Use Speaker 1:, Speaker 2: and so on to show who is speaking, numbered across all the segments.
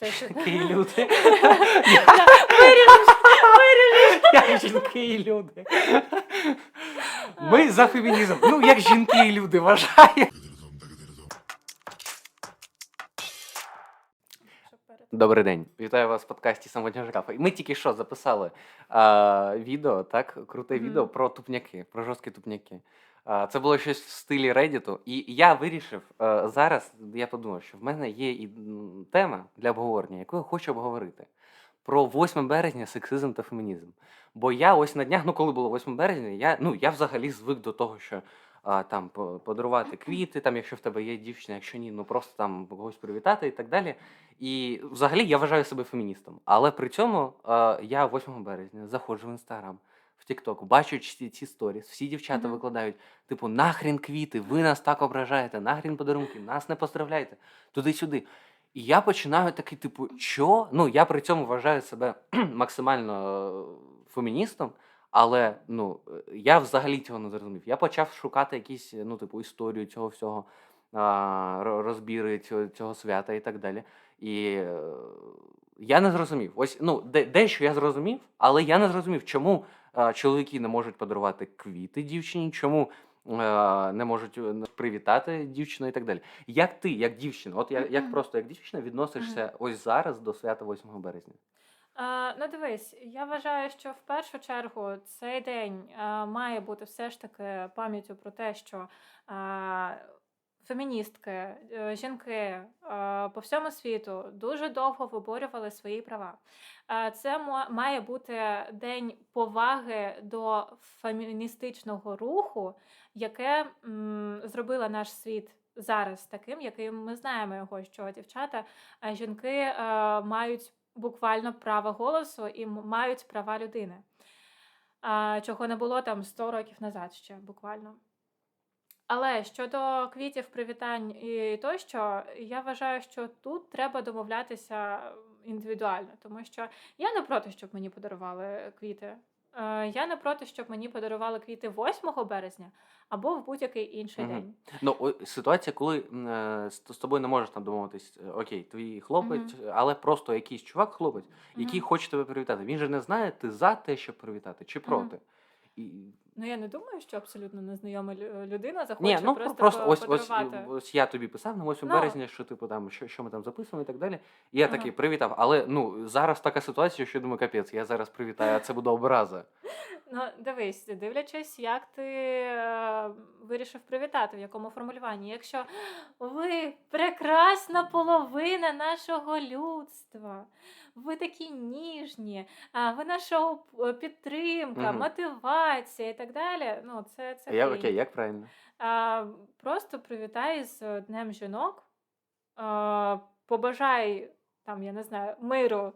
Speaker 1: Те,
Speaker 2: і люди. Як жінки і люди. Ми за фемінізм. Ну, як жінки і люди вважає. Добрий день. Вітаю вас в подкасті Самотня жирафа. І Ми тільки що записали а, відео, так? Круте відео про тупняки, про жорсткі тупняки. Це було щось в стилі Reddit. І я вирішив зараз, я подумав, що в мене є і тема для обговорення, яку я хочу обговорити. Про 8 березня, сексизм та фемінізм. Бо я ось на днях, ну коли було 8 березня, я, ну, я взагалі звик до того, що а, там подарувати квіти, там, якщо в тебе є дівчина, якщо ні, ну просто там когось привітати і так далі. І взагалі я вважаю себе феміністом. Але при цьому я 8 березня заходжу в інстаграм, в Тікток, бачу ці, ці сторіс, всі дівчата
Speaker 1: Мгм.
Speaker 2: викладають, типу, нахрін квіти, ви нас так ображаєте, нахрін подарунки, нас не поздравляєте, туди-сюди. І я починаю такий, типу, що? Ну, я при цьому вважаю себе максимально е, феміністом. Але ну е, я взагалі цього не зрозумів. Я почав шукати якісь, ну, типу, історію цього всього, розбіри цього, цього свята і так далі. І е, я не зрозумів. Ось ну, дещо я зрозумів, але я не зрозумів, чому е, чоловіки не можуть подарувати квіти дівчині, чому е, не можуть е, привітати дівчину і так далі. Як ти, як дівчина, от як, як просто як дівчина відносишся ось зараз до свята 8 березня?
Speaker 1: Ну дивись, я вважаю, що в першу чергу цей день має бути все ж таки пам'яттю про те, що феміністки, е, жінки по всьому світу дуже довго виборювали свої права. Це має бути день поваги до феміністичного руху, яке зробило наш світ зараз таким, яким ми знаємо його, що дівчата, жінки е, мають буквально права голосу і мають права людини. Чого не було там 100 років назад ще буквально. Але щодо квітів, привітань і тощо, я вважаю, що тут треба домовлятися індивідуально, тому що я не проти, щоб мені подарували квіти. Е, Я не проти, щоб мені подарували квіти 8 березня або в будь-який інший
Speaker 2: Мгм.
Speaker 1: день.
Speaker 2: Ну, о, ситуація, коли е, з, з тобою не можеш там домовитись, е, окей, твій хлопець, але просто якийсь чувак, хлопець, який
Speaker 1: Мгм.
Speaker 2: хоче тебе привітати. Він же не знає, ти за те, щоб привітати, чи проти. І...
Speaker 1: Ну я не думаю, що абсолютно незнайома лю- людина захоче
Speaker 2: Ні, ну
Speaker 1: просто,
Speaker 2: просто,
Speaker 1: по-
Speaker 2: ось, ось,
Speaker 1: подарувати.
Speaker 2: ось я тобі писав на 8
Speaker 1: Ну.
Speaker 2: березня, що типу там, що, що ми там записуємо і так далі. І я
Speaker 1: Ага.
Speaker 2: такий привітав. Але ну зараз така ситуація, що я думаю, капець, я зараз привітаю, а це буде образа.
Speaker 1: Ну, дивись, дивлячись, як ти е, вирішив привітати, в якому формулюванні. Якщо ви прекрасна половина нашого людства, ви такі ніжні, а ви наша оп- підтримка,
Speaker 2: Мгм.
Speaker 1: мотивація і так далі. Ну, це, це
Speaker 2: Я, окей, як правильно?
Speaker 1: А, просто привітай з Днем жінок, а, побажай там, я не знаю, миру,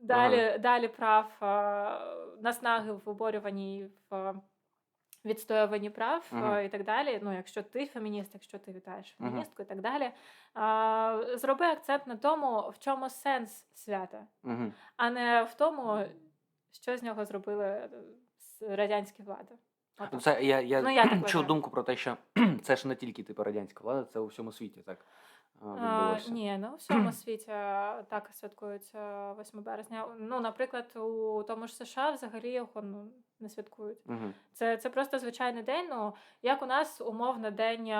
Speaker 1: далі, далі прав, а, наснаги в виборюванні, в відстоюванні прав а,
Speaker 2: Мгм.
Speaker 1: і так далі. Ну, якщо ти фемініст, якщо ти вітаєш феміністку і так далі. А, зроби акцент на тому, в чому сенс свята,
Speaker 2: Угу.
Speaker 1: а не в тому, що з нього зробили е, радянські влади. Отак.
Speaker 2: Це я, я
Speaker 1: Ну, я так
Speaker 2: чув думку про те, що це ж не тільки типу радянська влада, це у всьому світі так а,
Speaker 1: А,
Speaker 2: відбулося.
Speaker 1: ні, ну у всьому світі так святкують а, 8 березня. Ну, наприклад, у тому ж США взагалі його ну, не святкують.
Speaker 2: Угу.
Speaker 1: Це, це просто звичайний день. Ну, як у нас умовно день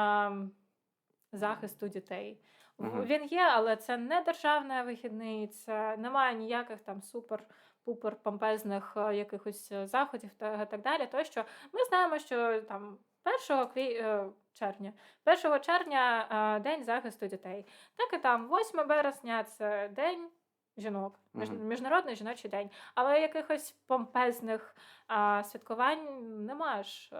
Speaker 1: захисту дітей.
Speaker 2: Мгм.
Speaker 1: Він є, але це не державний вихідний, це немає ніяких там супер. Пупер помпезних е, якихось е, заходів та так далі. Тощо ми знаємо, що там 1 кві... е, червня, 1 червня е, день захисту дітей. Так і там 8 березня це день жінок, міжнародний жіночий день. Але якихось помпезних а, святкувань немає ж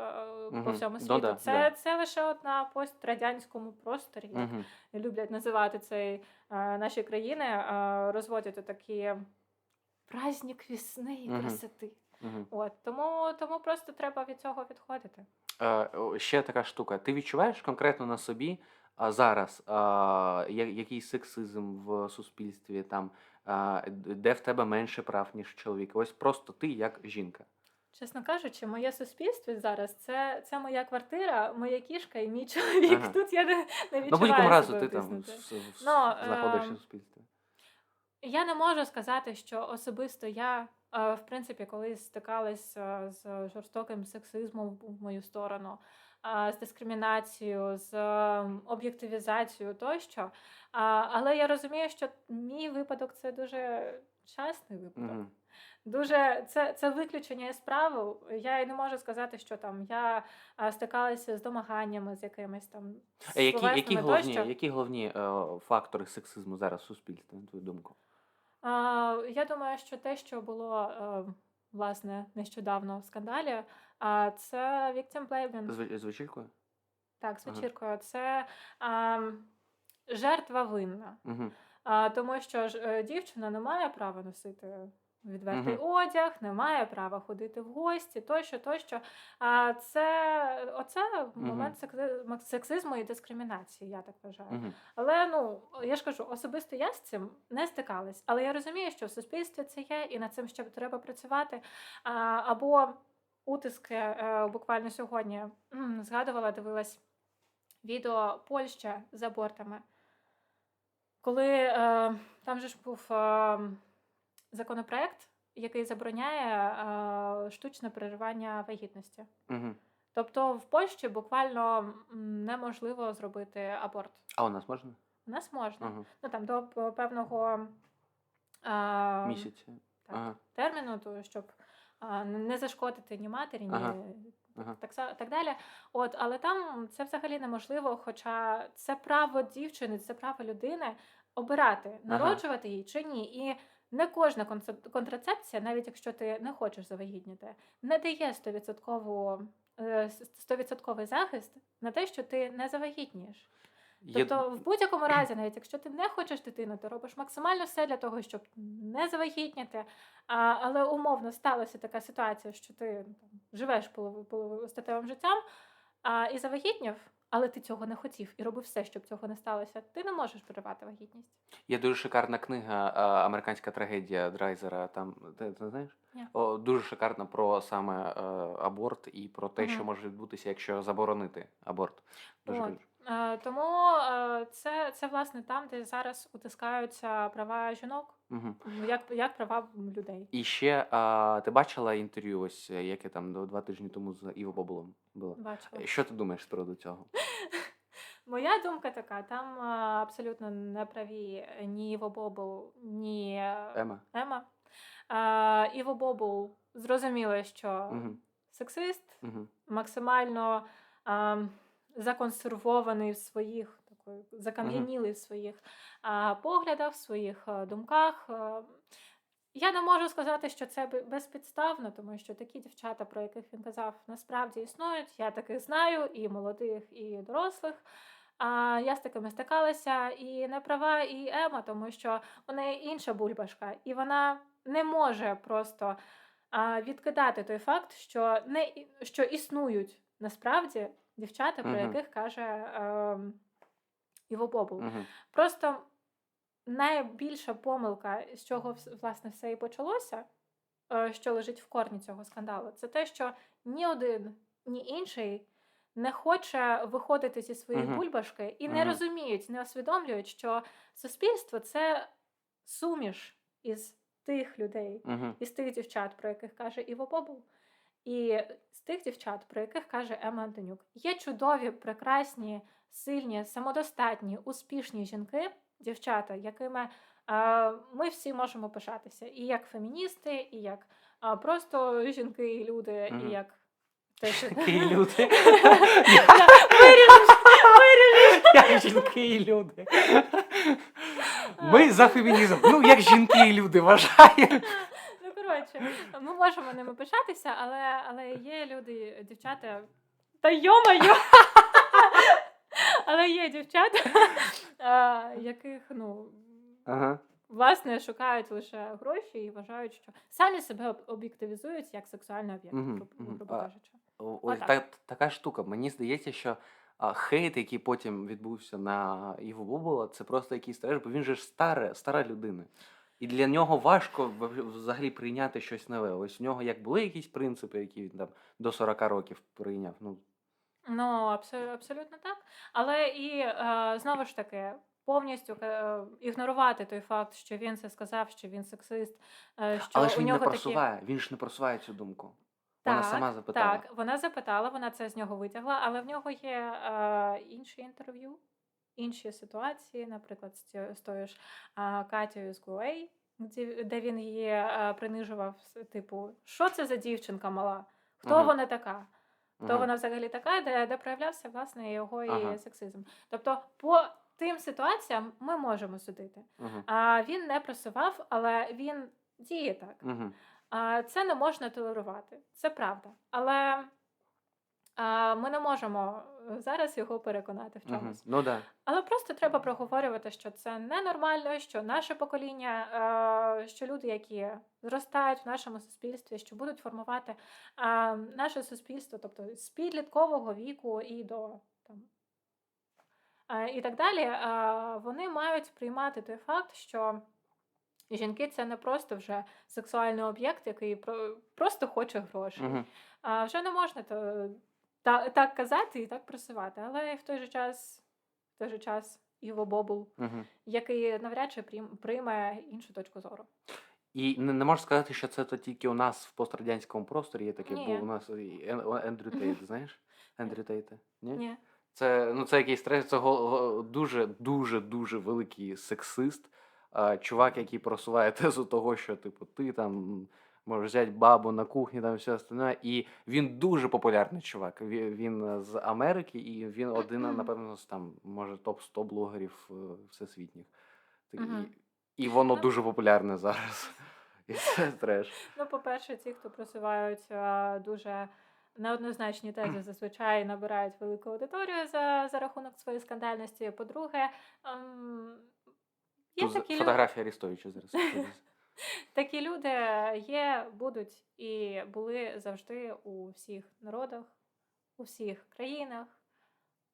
Speaker 1: е, по всьому світу.
Speaker 2: да,
Speaker 1: це,
Speaker 2: да.
Speaker 1: це лише от на пострадянському просторі, як
Speaker 2: Угу.
Speaker 1: люблять називати цей е, наші країни, е, розводять такі праздник весни і
Speaker 2: Мгм.
Speaker 1: красоти.
Speaker 2: Угу.
Speaker 1: От тому, тому просто треба від цього відходити.
Speaker 2: Е, о, ще така штука. Ти відчуваєш конкретно на собі а, зараз а, я- якийсь сексизм в суспільстві, там, а, д- де в тебе менше прав, ніж чоловік? Ось просто ти як жінка.
Speaker 1: Чесно кажучи, моє суспільство зараз це, це моя квартира, моя кішка і мій чоловік.
Speaker 2: Ага.
Speaker 1: Тут я не, не відчуваю
Speaker 2: Ну, будь-якому разу
Speaker 1: себе
Speaker 2: ти там
Speaker 1: втиснутою.
Speaker 2: в- в-
Speaker 1: Ну,
Speaker 2: знаходишся
Speaker 1: ем,
Speaker 2: в суспільстві.
Speaker 1: Я не можу сказати, що особисто я, е, в принципі, колись стикалась е, з жорстоким сексизмом в мою сторону, е, з дискримінацією, з об'єктивізацією тощо. Але я розумію, що мій випадок це дуже частний випадок.
Speaker 2: Мгм.
Speaker 1: Дуже це, це виключення із правил. Я і не можу сказати, що там я стикалася з домаганнями з якимись там
Speaker 2: які, які, головні, які головні е, фактори сексизму зараз в суспільстві, на твою думку?
Speaker 1: А, я думаю, що те, що було е, власне нещодавно в скандалі, а це victim blaming.
Speaker 2: З, вечіркою?
Speaker 1: Так, з
Speaker 2: Ага.
Speaker 1: вечіркою. Це а, жертва винна.
Speaker 2: Угу.
Speaker 1: А, тому що ж е, дівчина не має права носити відвертий
Speaker 2: Мгм.
Speaker 1: одяг, не має права ходити в гості, тощо, тощо. А це оце момент секси- сексизму і дискримінації, я так вважаю.
Speaker 2: Угу.
Speaker 1: Але ну я ж кажу, особисто я з цим не стикалась. Але я розумію, що в суспільстві це є, і над цим ще треба працювати. А, або утиски е, буквально сьогодні згадувала, дивилась відео Польща з абортами. Коли е, там же ж був е, законопроект, який забороняє е, штучне переривання вагітності.
Speaker 2: Угу.
Speaker 1: Тобто в Польщі буквально неможливо зробити аборт.
Speaker 2: А у нас можна?
Speaker 1: У нас можна.
Speaker 2: Ага.
Speaker 1: Ну там до певного а,
Speaker 2: Місяць.
Speaker 1: так,
Speaker 2: Ага.
Speaker 1: терміну, то щоб а, не зашкодити ні матері, ні
Speaker 2: Ага. Ага.
Speaker 1: так, так далі. От, але там це взагалі неможливо, хоча це право дівчини, це право людини обирати, народжувати її чи ні. І не кожна контрацепція, навіть якщо ти не хочеш завагітніти, не дає 100%, е, 100% захист на те, що ти не завагітнієш. Тобто, в будь-якому разі, навіть якщо ти не хочеш дитину, ти робиш максимально все для того, щоб не завагітніти. А, але умовно сталася така ситуація, що ти ну, там, живеш полови- полови- статевим життям а, і завагітнів, але ти цього не хотів і робив все, щоб цього не сталося. Ти не можеш переривати вагітність.
Speaker 2: Є дуже шикарна книга Американська трагедія Драйзера. Там ти, ти знаєш?
Speaker 1: Yeah.
Speaker 2: О, дуже шикарна про саме е, аборт і про те, що може відбутися, якщо заборонити аборт. Дуже
Speaker 1: От. Е, тому е, це, це власне там, де зараз утискаються права жінок,
Speaker 2: Угу.
Speaker 1: як, як права людей.
Speaker 2: І ще а, ти бачила інтерв'ю, ось е, яке там два тижні тому з Іво Боболом було.
Speaker 1: Бачила.
Speaker 2: Що ти думаєш з приводу цього?
Speaker 1: Моя думка така: там абсолютно не праві ні Іво Бобл, ні
Speaker 2: Ема?
Speaker 1: Ема. Іво Бобл зрозуміло, що
Speaker 2: Угу.
Speaker 1: сексист
Speaker 2: Угу.
Speaker 1: максимально е, законсервований в своїх такої, закам'янілий в своїх е, поглядах, в своїх е, думках. Е, Я не можу сказати, що це безпідставно, тому що такі дівчата, про яких він казав, насправді існують. Я таких знаю, і молодих, і дорослих. А я з такими стикалася, і не права і Ема, тому що у неї інша бульбашка, і вона не може просто а, відкидати той факт, що не що існують насправді дівчата, про яких каже е, Іво Бобул. Просто найбільша помилка, з чого власне все і почалося, е, що лежить в корні цього скандалу, це те, що ні один, ні інший не хоче виходити зі своєї
Speaker 2: Мгм.
Speaker 1: бульбашки і не розуміють, не усвідомлюють, що суспільство це суміш із тих людей,
Speaker 2: Угу.
Speaker 1: із тих дівчат, про яких каже Іво Бобул, і з тих дівчат, про яких каже Ема Антонюк. Є чудові, прекрасні, сильні, самодостатні, успішні жінки, дівчата, якими е, ми всі можемо пишатися. І як феміністи, і як е, просто жінки і люди,
Speaker 2: Мгм.
Speaker 1: і як те, що...
Speaker 2: Жінки і люди. Як жінки і люди. Ми за фемінізм. Ну, як жінки і люди вважаємо.
Speaker 1: Коротше, ми можемо ними пишатися, але, але є люди, дівчата. Та йо-моє! Але є дівчата, яких, ну,
Speaker 2: Ага.
Speaker 1: власне, шукають лише гроші і вважають, що самі себе об- об'єктивізують як сексуальний об'єкт, грубо кажучи.
Speaker 2: Ось така штука. Мені здається, що а, хейт, який потім відбувся на Іво Бобола, це просто якийсь треш, бо він же ж старе, стара людина. І для нього важко взагалі прийняти щось нове. Ось у нього як були якісь принципи, які він там до 40 років прийняв. Ну,
Speaker 1: Ну, абсолютно так. Але і е, знову ж таки, повністю е, ігнорувати той факт, що він це сказав, що він сексист, е, що
Speaker 2: Але ж
Speaker 1: у
Speaker 2: він не
Speaker 1: нього такі.
Speaker 2: просуває, він ж не просуває цю думку. Вона сама запитала.
Speaker 1: Так, вона запитала, вона це з нього витягла, але в нього є е, інші інтерв'ю, інші ситуації, наприклад, з, тою ж Катєю з Гуей, де, він її е, принижував, типу, що це за дівчинка мала? Хто
Speaker 2: Мгм.
Speaker 1: вона така? Хто
Speaker 2: Мгм.
Speaker 1: вона взагалі така, де, де проявлявся власне його і сексизм. Тобто, по тим ситуаціям ми можемо судити.
Speaker 2: Мгм.
Speaker 1: А він не просував, але він діє так.
Speaker 2: Мгм.
Speaker 1: А, Це не можна толерувати, це правда. Але а, ми не можемо е, зараз його переконати в чомусь.
Speaker 2: Ну да.
Speaker 1: Але просто треба проговорювати, що це ненормально, що наше покоління, е, що люди, які зростають в нашому суспільстві, що будуть формувати е, наше суспільство, тобто з підліткового віку і до там. І так далі, вони мають приймати той факт, що жінки це не просто вже сексуальний об'єкт, який просто хоче грошей. А вже не можна то, та, так казати і так просувати, але в той же час, в той же час Іво Бобул,
Speaker 2: Мгм.
Speaker 1: який навряд чи прийм- прийме іншу точку зору.
Speaker 2: І не, не можу сказати, що це то тільки у нас в пострадянському просторі є таке,
Speaker 1: Ні.
Speaker 2: бо у нас Ендрю Тейт, знаєш? Ендрю Тейта? Ні?
Speaker 1: Ні.
Speaker 2: Це, ну, це якийсь треш, це дуже, дуже, дуже великий сексист. Чувак, який просуває тезу того, що, типу, ти там можеш взяти бабу на кухні, там все остальне. І він дуже популярний чувак. Він, він е, з Америки, і він один, напевно, з там, може, топ-100 блогерів е, всесвітніх. Так,
Speaker 1: Мгм.
Speaker 2: і, і воно
Speaker 1: Ну.
Speaker 2: дуже популярне зараз. І це треш.
Speaker 1: Ну, по-перше, ті, хто просувають дуже неоднозначні тези, зазвичай набирають велику аудиторію за, за рахунок своєї скандальності. По-друге, ем, є
Speaker 2: Тут
Speaker 1: такі люди.
Speaker 2: фотографія Арістовича зараз.
Speaker 1: Такі люди є, будуть і були завжди у всіх народах, у всіх країнах,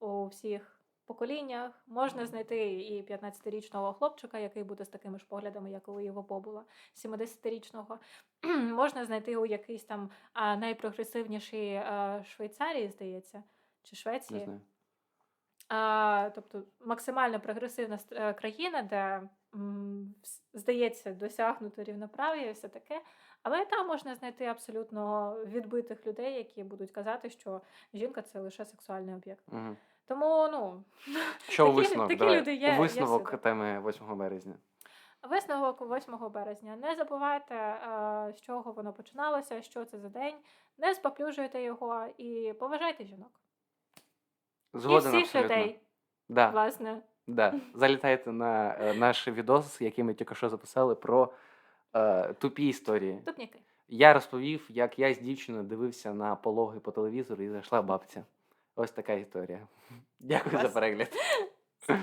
Speaker 1: у всіх поколіннях. Можна знайти і 15-річного хлопчика, який буде з такими ж поглядами, як у його Бобула, 70-річного. Можна знайти у якийсь там найпрогресивнішій Швейцарії, здається, чи
Speaker 2: Не
Speaker 1: Швеції.
Speaker 2: знаю.
Speaker 1: А, тобто максимально прогресивна е, країна, де здається досягнуто рівноправ'я і все таке. Але там можна знайти абсолютно відбитих людей, які будуть казати, що жінка це лише сексуальний об'єкт.
Speaker 2: Мгм.
Speaker 1: Тому ну
Speaker 2: Що
Speaker 1: Такі-
Speaker 2: висновок?
Speaker 1: такі люди є- є
Speaker 2: Висновок
Speaker 1: всюди.
Speaker 2: теми 8 березня.
Speaker 1: висновок 8 березня. Не забувайте, е, з чого воно починалося, що це за день. Не споплюжуйте його і поважайте жінок.
Speaker 2: Згоден
Speaker 1: і всіх
Speaker 2: абсолютно.
Speaker 1: людей,
Speaker 2: Да,
Speaker 1: власне.
Speaker 2: Да. Залітайте на е, наш відос, який ми тільки що записали про е, тупі історії.
Speaker 1: Тупніки.
Speaker 2: Я розповів, як я з дівчиною дивився на пологи по телевізору і зайшла бабця. Ось така історія. Дякую за перегляд.